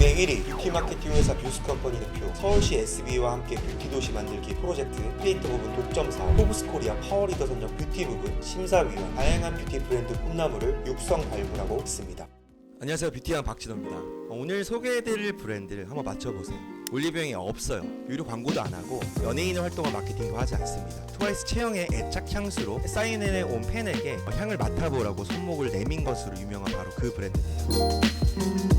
국내 1위 뷰티 마케팅 회사 뷰스컴퍼니 대표 서울시 SB와 함께 뷰티 도시 만들기 프로젝트 크리에이터 부분 독점사 포브스 코리아 파워리더 선정 뷰티 부분 심사위원 다양한 뷰티 브랜드 꿈나무를 육성 발굴하고 있습니다. 안녕하세요 뷰티왕 박진호입니다. 오늘 소개해드릴 브랜드를 한번 맞춰보세요. 올리브영이 없어요. 유료 광고도 안 하고 연예인을 활동한 마케팅도 하지 않습니다. 트와이스 체형의 애착 향수로 사인해 온 팬에게 향을 맡아보라고 손목을 내민 것으로 유명한 바로 그 브랜드입니다.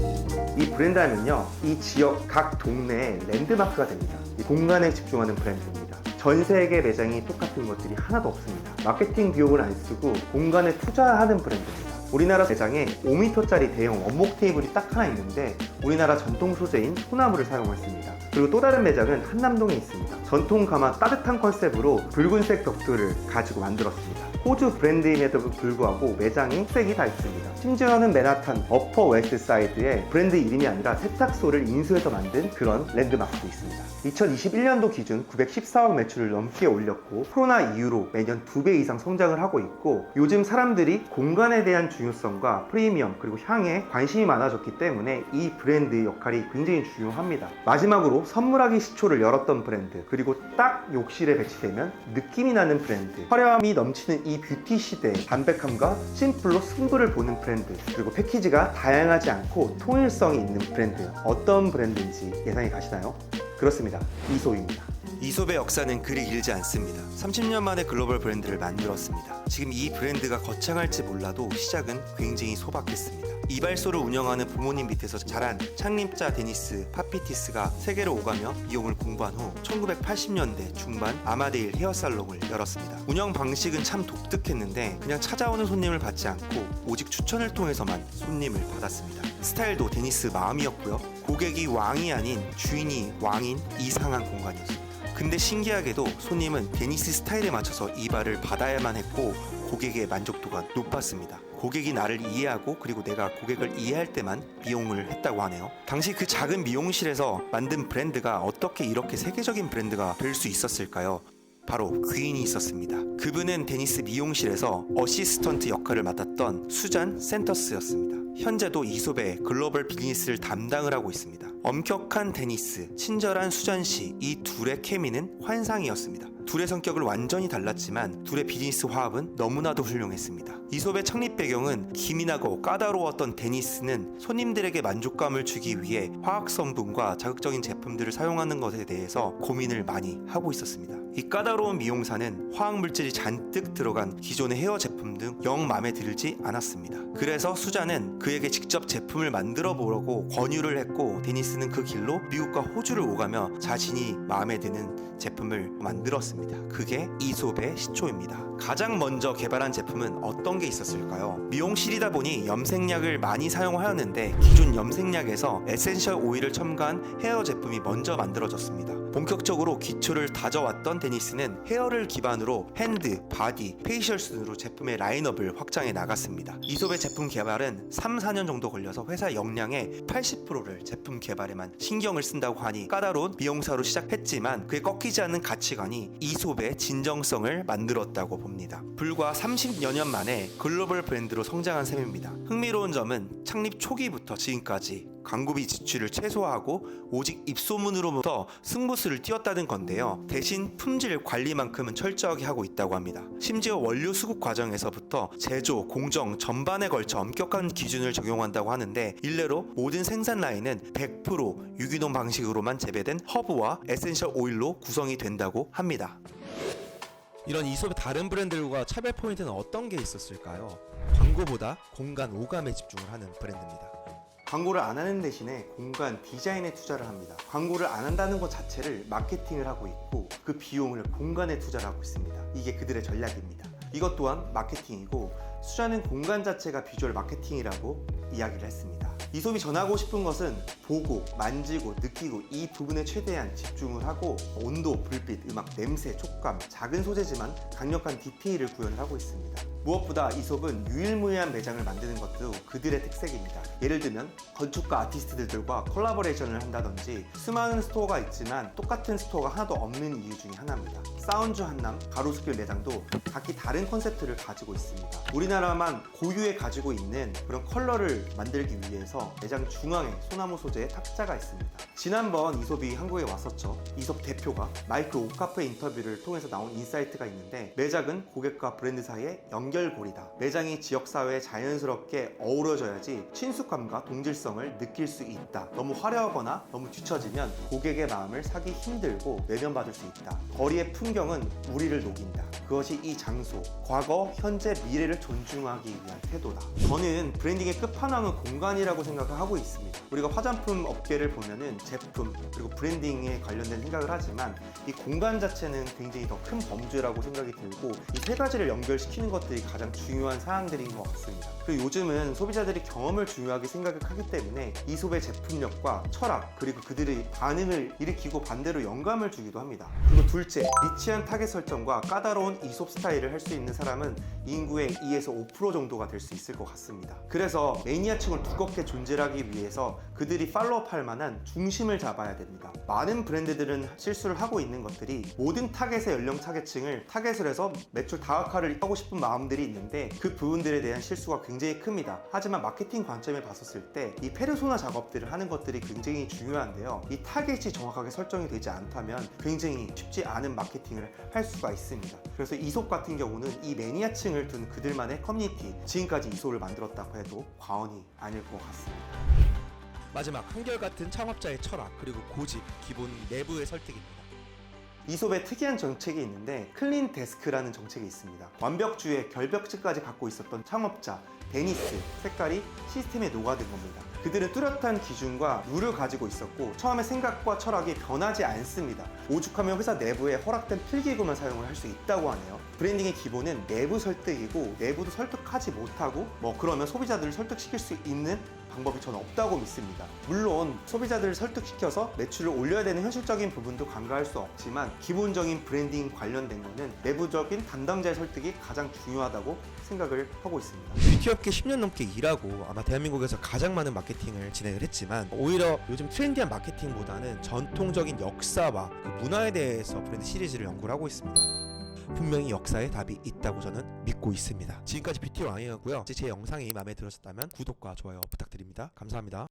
이 브랜드 하면요 이 지역 각 동네의 랜드마크가 됩니다. 이 공간에 집중하는 브랜드입니다. 전 세계 매장이 똑같은 것들이 하나도 없습니다. 마케팅 비용을 안 쓰고 공간에 투자하는 브랜드입니다. 우리나라 매장에 5m짜리 대형 원목 테이블이 딱 하나 있는데 우리나라 전통 소재인 소나무를 사용했습니다. 그리고 또 다른 매장은 한남동에 있습니다. 전통 가마 따뜻한 컨셉으로 붉은색 벽돌을 가지고 만들었습니다 호주 브랜드임에도 불구하고 매장이 색이 다 있습니다. 심지어는 맨하탄 어퍼 웨스트 사이드에 브랜드 이름이 아니라 세탁소를 인수해서 만든 그런 랜드마크도 있습니다. 2021년도 기준 914억 매출을 넘게 올렸고 코로나 이후로 매년 2배 이상 성장을 하고 있고 요즘 사람들이 공간에 대한 중요성과 프리미엄 그리고 향에 관심이 많아졌기 때문에 이 브랜드의 역할이 굉장히 중요합니다. 마지막으로 선물하기 시초를 열었던 브랜드 그리고 딱 욕실에 배치되면 느낌이 나는 브랜드 화려함이 넘치는 이 뷰티 시대의 담백함과 심플로 승부를 보는 브랜드 그리고 패키지가 다양하지 않고 통일성이 있는 브랜드 어떤 브랜드인지 예상이 가시나요? 그렇습니다. 이소입니다. 이솝의 역사는 그리 길지 않습니다. 30년 만에 글로벌 브랜드를 만들었습니다. 지금 이 브랜드가 거창할지 몰라도 시작은 굉장히 소박했습니다. 이발소를 운영하는 부모님 밑에서 자란 창립자 데니스 파피티스가 세계를 오가며 미용을 공부한 후 1980년대 중반 아마데일 헤어살롱을 열었습니다. 운영 방식은 참 독특했는데 그냥 찾아오는 손님을 받지 않고 오직 추천을 통해서만 손님을 받았습니다. 스타일도 데니스 마음이었고요. 고객이 왕이 아닌 주인이 왕인 이상한 공간이었습니다. 근데 신기하게도 손님은 데니스 스타일에 맞춰서 이발을 받아야만 했고 고객의 만족도가 높았습니다. 고객이 나를 이해하고 그리고 내가 고객을 이해할 때만 미용을 했다고 하네요. 당시 그 작은 미용실에서 만든 브랜드가 어떻게 이렇게 세계적인 브랜드가 될 수 있었을까요? 바로 귀인이 있었습니다. 그분은 데니스 미용실에서 어시스턴트 역할을 맡았던 수잔 센터스였습니다. 현재도 이솝의 글로벌 비즈니스를 담당을 하고 있습니다. 엄격한 데니스, 친절한 수잔 씨, 이 둘의 케미는 환상이었습니다. 둘의 성격을 완전히 달랐지만 둘의 비즈니스 화합은 너무나도 훌륭했습니다. 이솝의 창립 배경은 기민하고 까다로웠던 데니스는 손님들에게 만족감을 주기 위해 화학 성분과 자극적인 제품들을 사용하는 것에 대해서 고민을 많이 하고 있었습니다. 이 까다로운 미용사는 화학 물질이 잔뜩 들어간 기존의 헤어 제품 등 영 마음에 들지 않았습니다. 그래서 수자는 그에게 직접 제품을 만들어 보라고 권유를 했고 데니스는 그 길로 미국과 호주를 오가며 자신이 마음에 드는 제품을 만들었습니다. 그게 이솝의 시초입니다. 가장 먼저 개발한 제품은 어떤 게 있었을까요? 미용실이다 보니 염색약을 많이 사용하였는데 기존 염색약에서 에센셜 오일을 첨가한 헤어 제품이 먼저 만들어졌습니다. 본격적으로 기초를 다져왔던 데니스는 헤어를 기반으로 핸드, 바디, 페이셜 순으로 제품의 라인업을 확장해 나갔습니다. 이솝의 제품 개발은 3, 4년 정도 걸려서 회사 역량의 80%를 제품 개발에만 신경을 쓴다고 하니 까다로운 미용사로 시작했지만 그에 꺾이지 않는 가치관이 이솝의 진정성을 만들었다고 봅니다. 불과 30여 년 만에 글로벌 브랜드로 성장한 셈입니다. 흥미로운 점은 창립 초기부터 지금까지 광고비 지출을 최소화하고 오직 입소문으로부터 승부수를 띄웠다는 건데요. 대신 품질 관리만큼은 철저하게 하고 있다고 합니다. 심지어 원료 수급 과정에서부터 제조, 공정 전반에 걸쳐 엄격한 기준을 적용한다고 하는데 일례로 모든 생산 라인은 100% 유기농 방식으로만 재배된 허브와 에센셜 오일로 구성이 된다고 합니다. 이런 이솝의 다른 브랜드들과 차별 포인트는 어떤 게 있었을까요? 광고보다 공간 오감에 집중을 하는 브랜드입니다. 광고를 안 하는 대신에 공간 디자인에 투자를 합니다. 광고를 안 한다는 것 자체를 마케팅을 하고 있고 그 비용을 공간에 투자를 하고 있습니다. 이게 그들의 전략입니다. 이것 또한 마케팅이고 수자는 공간 자체가 비주얼 마케팅이라고 이야기를 했습니다. 이솝이 전하고 싶은 것은 보고, 만지고, 느끼고 이 부분에 최대한 집중을 하고 온도, 불빛, 음악, 냄새, 촉감 작은 소재지만 강력한 디테일을 구현을 하고 있습니다. 무엇보다 이솝은 유일무이한 매장을 만드는 것도 그들의 특색입니다. 예를 들면 건축가 아티스트들과 콜라보레이션을 한다든지 수많은 스토어가 있지만 똑같은 스토어가 하나도 없는 이유 중에 하나입니다. 사운주 한남 가로수길 매장도 각기 다른 컨셉트를 가지고 있습니다. 우리나라만 고유에 가지고 있는 그런 컬러를 만들기 위해서 매장 중앙에 소나무 소재의 탁자가 있습니다. 지난번 이솝이 한국에 왔었죠. 이솝 대표가 마이크 오카프의 인터뷰를 통해서 나온 인사이트가 있는데 매장은 고객과 브랜드 사이의 연 결고리다. 매장이 지역사회에 자연스럽게 어우러져야지 친숙함과 동질성을 느낄 수 있다. 너무 화려하거나 너무 뒤처지면 고객의 마음을 사기 힘들고 외면받을 수 있다. 거리의 풍경은 우리를 녹인다. 그것이 이 장소, 과거, 현재, 미래를 존중하기 위한 태도다. 저는 브랜딩의 끝판왕은 공간이라고 생각을 하고 있습니다. 우리가 화장품 업계를 보면은 제품 그리고 브랜딩에 관련된 생각을 하지만 이 공간 자체는 굉장히 더 큰 범주라고 생각이 들고 이 세 가지를 연결시키는 것들이 가장 중요한 사항들인 것 같습니다. 그리고 요즘은 소비자들이 경험을 중요하게 생각하기 때문에 이솝의 제품력과 철학 그리고 그들의 반응을 일으키고 반대로 영감을 주기도 합니다. 그리고 둘째, 리치한 타겟 설정과 까다로운 이솝 스타일을 할 수 있는 사람은 인구의 2에서 5% 정도가 될 수 있을 것 같습니다. 그래서 매니아층을 두껍게 존재하기 위해서 그들이 팔로우할 만한 중심을 잡아야 됩니다. 많은 브랜드들은 실수를 하고 있는 것들이 모든 타겟의 연령 타겟층을 타겟을 해서 매출 다각화를 하고 싶은 마음 들이 있는데 그 부분들에 대한 실수가 굉장히 큽니다. 하지만 마케팅 관점에 봤었을 때 이 페르소나 작업들을 하는 것들이 굉장히 중요한데요. 이 타겟이 정확하게 설정이 되지 않다면 굉장히 쉽지 않은 마케팅을 할 수가 있습니다. 그래서 이솝 같은 경우는 이 매니아층을 둔 그들만의 커뮤니티, 지금까지 이솝을 만들었다고 해도 과언이 아닐 것 같습니다. 마지막 한결같은 창업자의 철학 그리고 고집, 기본 내부의 설득입니다. 이솝의 특이한 정책이 있는데 클린 데스크라는 정책이 있습니다. 완벽주의 결벽증까지 갖고 있었던 창업자 데니스 색깔이 시스템에 녹아든 겁니다. 그들은 뚜렷한 기준과 룰을 가지고 있었고 처음에 생각과 철학이 변하지 않습니다. 오죽하면 회사 내부에 허락된 필기구만 사용을 할 수 있다고 하네요. 브랜딩의 기본은 내부 설득이고 내부도 설득하지 못하고 뭐 그러면 소비자들을 설득시킬 수 있는 방법이 저는 없다고 믿습니다. 물론 소비자들을 설득시켜서 매출을 올려야 되는 현실적인 부분도 간과할 수 없지만 기본적인 브랜딩 관련된 거는 내부적인 담당자의 설득이 가장 중요하다고 생각을 하고 있습니다. 뷰티업계 10년 넘게 일하고 아마 대한민국에서 가장 많은 마케팅을 진행을 했지만 오히려 요즘 트렌디한 마케팅보다는 전통적인 역사와 그 문화에 대해서 브랜드 시리즈를 연구를 하고 있습니다. 분명히 역사에 답이 있다고 저는 믿고 있습니다. 지금까지 뷰티 왕이었고요. 제 영상이 마음에 들으셨다면 구독과 좋아요 부탁드립니다. 감사합니다.